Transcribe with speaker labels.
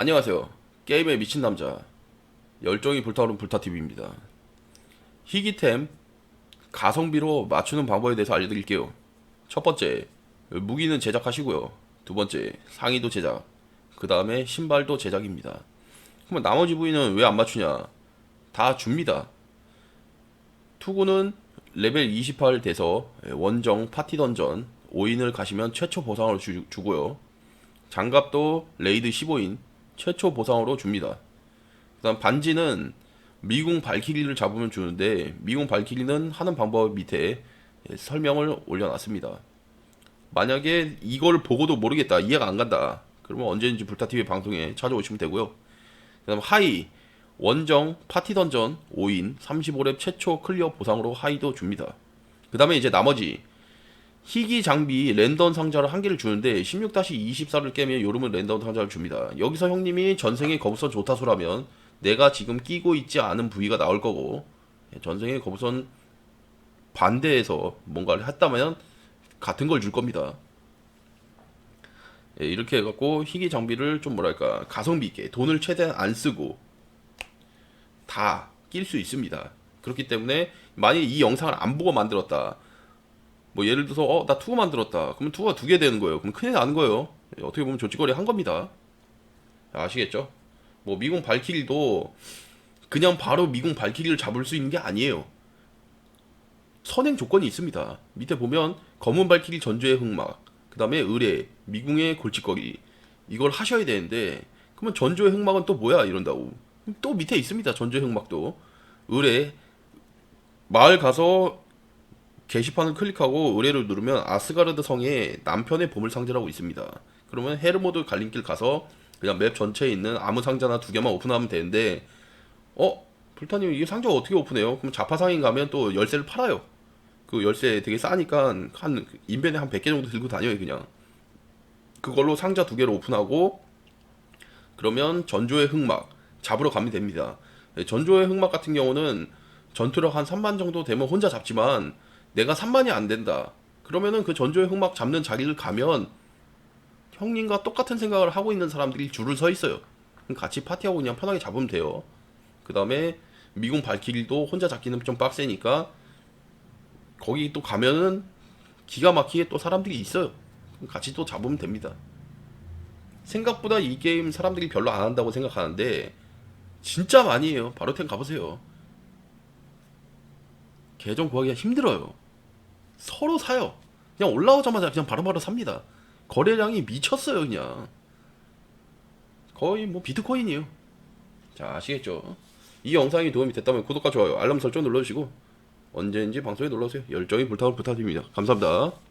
Speaker 1: 안녕하세요. 게임에 미친 남자 열정이 불타오른 불타TV입니다. 희귀템 가성비로 맞추는 방법에 대해서 알려드릴게요. 첫 번째, 무기는 제작하시고요. 두 번째, 상의도 제작. 그 다음에 신발도 제작입니다. 그러면 나머지 부위는 왜 안 맞추냐? 다 줍니다. 투구는 레벨 28 돼서 원정 파티 던전 5인을 가시면 최초 보상으로 주, 주고요. 장갑도 레이드 15인 최초 보상으로 줍니다. 그다음 반지는 미궁 발키리를 잡으면 주는데 미궁 발키리는 하는 방법 밑에 설명을 올려놨습니다. 만약에 이걸 보고도 모르겠다 이해가 안 간다 그러면 언제든지 불타TV 방송에 찾아오시면 되고요. 그다음 하이 원정 파티 던전 5인 35렙 최초 클리어 보상으로 하이도 줍니다. 그 다음에 이제 나머지 희귀 장비 랜덤 상자를 한 개를 주는데 16-24를 깨면 요름은 랜덤 상자를 줍니다. 여기서 형님이 전생의 거부선 좋다소라면 내가 지금 끼고 있지 않은 부위가 나올 거고 전생의 거부선 반대해서 뭔가를 했다면 같은 걸 줄 겁니다. 예, 이렇게 해갖고 희귀 장비를 좀 뭐랄까 가성비 있게 돈을 최대한 안 쓰고 다 낄 수 있습니다. 그렇기 때문에 만약 이 영상을 안 보고 만들었다. 뭐 예를 들어서 어 나 투어 만들었다. 그러면 투어가 두 개 되는 거예요. 그럼 큰일 나는 거예요. 예, 어떻게 보면 조치거리 한 겁니다. 아시겠죠? 뭐 미궁 발키리도 그냥 바로 미궁 발키리를 잡을 수 있는 게 아니에요. 선행 조건이 있습니다. 밑에 보면 검은 발키리 전조의 흑막, 그 다음에 의뢰, 미궁의 골칫거리 이걸 하셔야 되는데 그러면 전조의 흑막은 또 뭐야 이런다고 또 밑에 있습니다. 전조의 흑막도 의뢰 마을 가서 게시판을 클릭하고 의뢰를 누르면 아스가르드 성에 남편의 보물 상자라고 있습니다. 그러면 헤르모드 갈림길 가서 그냥 맵 전체에 있는 아무 상자나 두 개만 오픈하면 되는데 어 불타님 이게 상자 어떻게 오픈해요? 그럼 자파상인 가면 또 열쇠를 팔아요. 그 열쇠 되게 싸니까 한 인벤에 한 100개 정도 들고 다녀요 그냥. 그걸로 상자 두 개를 오픈하고 그러면 전조의 흑막 잡으러 가면 됩니다. 네, 전조의 흑막 같은 경우는 전투력 한 3만 정도 되면 혼자 잡지만 내가 3만이 안 된다. 그러면은 그 전조의 흑막 잡는 자리를 가면 형님과 똑같은 생각을 하고 있는 사람들이 줄을 서 있어요. 같이 파티하고 그냥 편하게 잡으면 돼요. 그 다음에 미궁 발키리도 혼자 잡기는 좀 빡세니까 거기 또 가면은 기가 막히게 또 사람들이 있어요. 같이 또 잡으면 됩니다. 생각보다 이 게임 사람들이 별로 안 한다고 생각하는데 진짜 많이 해요. 바로텐 가보세요. 계정 구하기가 힘들어요. 서로 사요. 그냥 올라오자마자 그냥 바로 바로 삽니다. 거래량이 미쳤어요, 그냥. 거의 뭐 비트코인이에요. 자, 아시겠죠? 이 영상이 도움이 됐다면 구독과 좋아요, 알람 설정 눌러주시고 언제든지 방송에 놀러오세요. 열정이 불타올 부탁드립니다. 감사합니다.